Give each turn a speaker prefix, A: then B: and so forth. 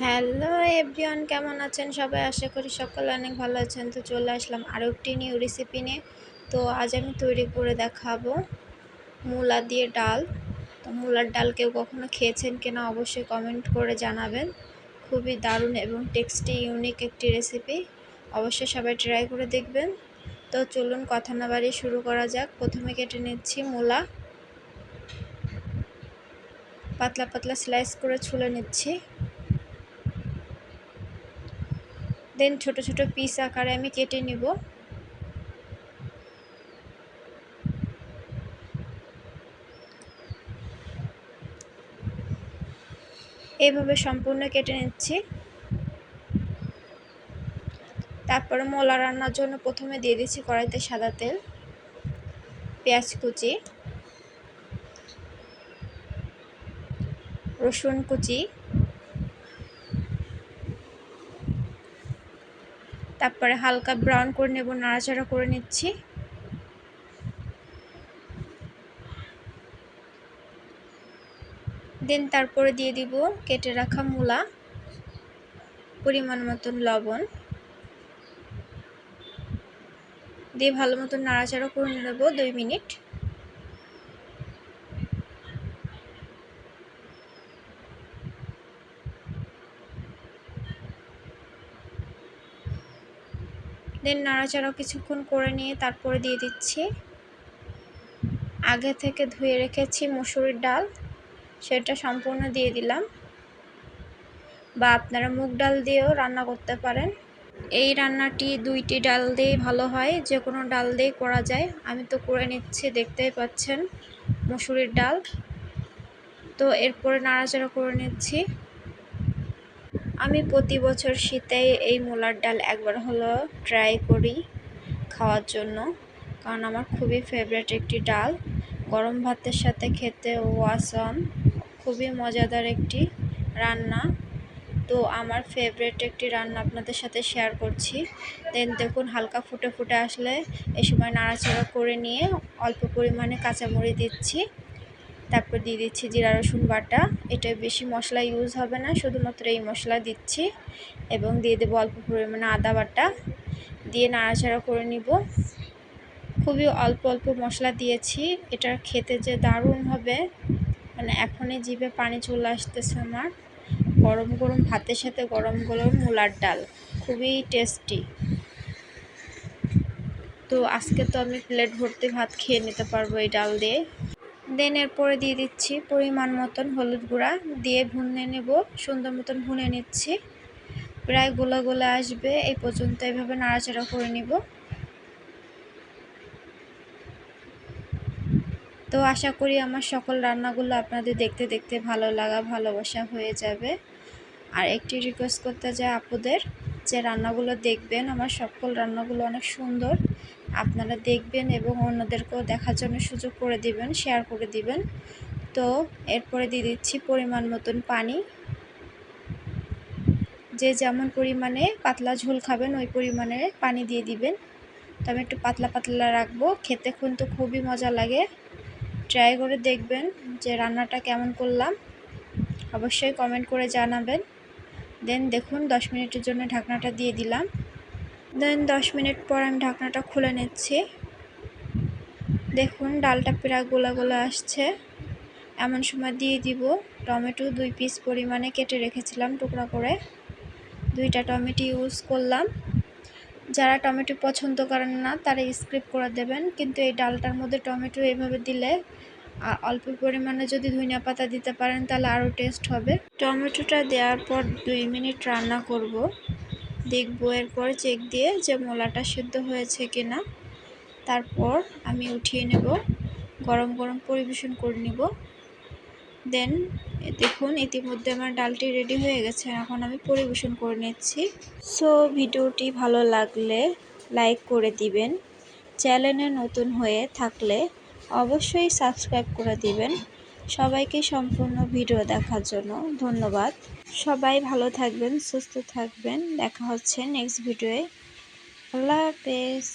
A: Hello everyone কেমন আছেন সবাই? আশা করি সকলে অনেক ভালো আছেন। তো চলে আসলাম আরও একটি নিউ রেসিপি নিয়ে। তো আজ আমি তৈরি করে দেখাবো মূলা দিয়ে ডাল। তো মূলার ডাল কেউ কখনো খেয়েছেন কিনা অবশ্যই কমেন্ট করে জানাবেন। খুবই দারুণ এবং টেক্সটি ইউনিক একটি রেসিপি অবশ্যই সবাই ট্রাই করে দেখবেন। তো চলুন কথা না বাড়িয়ে শুরু করা যাক। প্রথমে কেটে নিচ্ছি মূলা। পাতলা পাতলা স্লাইস করে ছুলে নিচ্ছি। দেন ছোট ছোট পিস আকারে আমি কেটে নিব। এভাবে সম্পূর্ণ কেটে নিচ্ছি। তারপরে মোলা রান্নার জন্য প্রথমে দিয়ে দিচ্ছি কড়াইতে সাদা তেল, পেঁয়াজ কুচি, রসুন কুচি তারপরে হালকা ব্রাউন করে নেব, নাড়াচাড়া করে নিচ্ছি। দেন তারপরে দিয়ে দিব কেটে রাখা মূলা, পরিমাণ মতন লবণ। দিয়ে ভালো মতন নাড়াচাড়া করে নেব দুই মিনিট। দেন নাড়াচাড়া কিছুক্ষণ করে নিয়ে তারপরে দিয়ে দিচ্ছি। আগে থেকে ধুয়ে রেখেছি মুসুরির ডাল, সেটা সম্পূর্ণ দিয়ে দিলাম। বা আপনারা মুগ ডাল দিয়েও রান্না করতে পারেন। এই রান্নাটি দুইটি ডাল দিয়েই ভালো হয় যে কোনো ডাল দিয়েই করা যায়। আমি তো করে নিচ্ছি, দেখতেই পাচ্ছেন মুসুরির ডাল। তো এরপরে নাড়াচাড়া করে নিচ্ছি। আমি প্রতি বছর শীতে এই মূলার ডাল একবার হলো ট্রাই করি খাওয়ার জন্য, কারণ আমার খুবই ফেভারেট একটি ডাল। গরম ভাতের সাথে খেতে ওয়াসম খুবই মজাদার একটি রান্না। তো আমার ফেভারেট একটি রান্না আপনাদের সাথে শেয়ার করছি। দেন দেখুন, হালকা ফুটে ফুটে আসলে এই সময় নাড়াচাড়া করে নিয়ে অল্প পরিমাণে কাঁচামরি দিচ্ছি। তারপর দিয়ে দিচ্ছি জিরা রসুন বাটা। এটা বেশি মশলা ইউজ হবে না, শুধুমাত্র এই মশলা দিচ্ছি। এবং দিয়ে দেবো অল্প পরিমাণে আদা বাটা। দিয়ে নাড়াচাড়া করে নিব। খুবই অল্প অল্প মশলা দিয়েছি। এটা খেতে যে দারুণ হবে। মানে এখনই জিভে পানি চলে আসতেছে আমার। গরম গরম ভাতের সাথে গরম গরম মূলার ডাল। খুবই টেস্টি তো আজকে তো আমি প্লেট ভর্তি ভাত খেয়ে নিতে পারব এই ডাল দিয়ে। দেন এরপরে দিয়ে দিচ্ছি পরিমাণ মতন হলুদ গুঁড়া। দিয়ে ভুনে নেব, সুন্দর মতন ভুনে নিচ্ছি। প্রায় গোলা গোলা আসবে, এই পর্যন্ত এভাবে নাড়াচাড়া করে নিব। তো আশা করি আমার সকল রান্নাগুলো আপনাদের দেখতে দেখতে ভালো লাগা, ভালোবাসা হয়ে যাবে। আর একটি রিকোয়েস্ট করতে চাই আপুদের যে রান্নাগুলো দেখবেন, আমার সকল রান্নাগুলো অনেক সুন্দর। আপনারা দেখবেন এবং অন্যদেরকেও দেখার জন্য সুযোগ করে দিবেন শেয়ার করে দিবেন। তো এরপরে দিয়ে দিচ্ছি পরিমাণ মতন পানি। যে যেমন পরিমাণে পাতলা ঝোল খাবেন, ওই পরিমাণে পানি দিয়ে দিবেন। তো আমি একটু পাতলা পাতলা রাখব, খেতে কিন্তু খুবই মজা লাগে। ট্রাই করে দেখবেন যে রান্নাটা কেমন করলাম। অবশ্যই কমেন্ট করে জানাবেন। দেন দেখুন, দশ মিনিটের জন্য ঢাকনাটা দিয়ে দিলাম। দেন দশ মিনিট পর আমি ঢাকনাটা খুলে নিচ্ছি। দেখুন, ডালটা প্রায় গোলা গোলা আসছে। এমন সময় দিয়ে দিব। টমেটো দুই পিস পরিমাণে কেটে রেখেছিলাম টুকরা করে। দুইটা টমেটো ইউজ করলাম। যারা টমেটো পছন্দ করেন না, তারা স্ক্রিপ করে দেবেন। কিন্তু এই ডালটার মধ্যে টমেটো এইভাবে দিলে আর অল্প পরিমাণে যদি ধনিয়া পাতা দিতে পারেন, তাহলে আরও টেস্ট হবে। টমেটোটা দেওয়ার পর দুই মিনিট রান্না করব। দেখব এরপর চেক দিয়ে যে মোলাটা সিদ্ধ হয়েছে কিনা। তারপর আমি উঠিয়ে নেব, গরম গরম পরিবেশন করে নিব। দেন দেখুন, ইতিমধ্যে আমার ডালটি রেডি হয়ে গেছে এখন আমি পরিবেশন করে নিচ্ছি। সো, ভিডিওটি ভালো লাগলে লাইক করে দিবেন। চ্যানেলে নতুন হয়ে থাকলে অবশ্যই সাবস্ক্রাইব করে দিবেন। সবাইকে সম্পূর্ণ ভিডিও দেখার জন্য ধন্যবাদ। সবাই ভালো থাকবেন, সুস্থ থাকবেন। দেখা হচ্ছে নেক্সট ভিডিওয়ে আল্লাহ হাফেজ।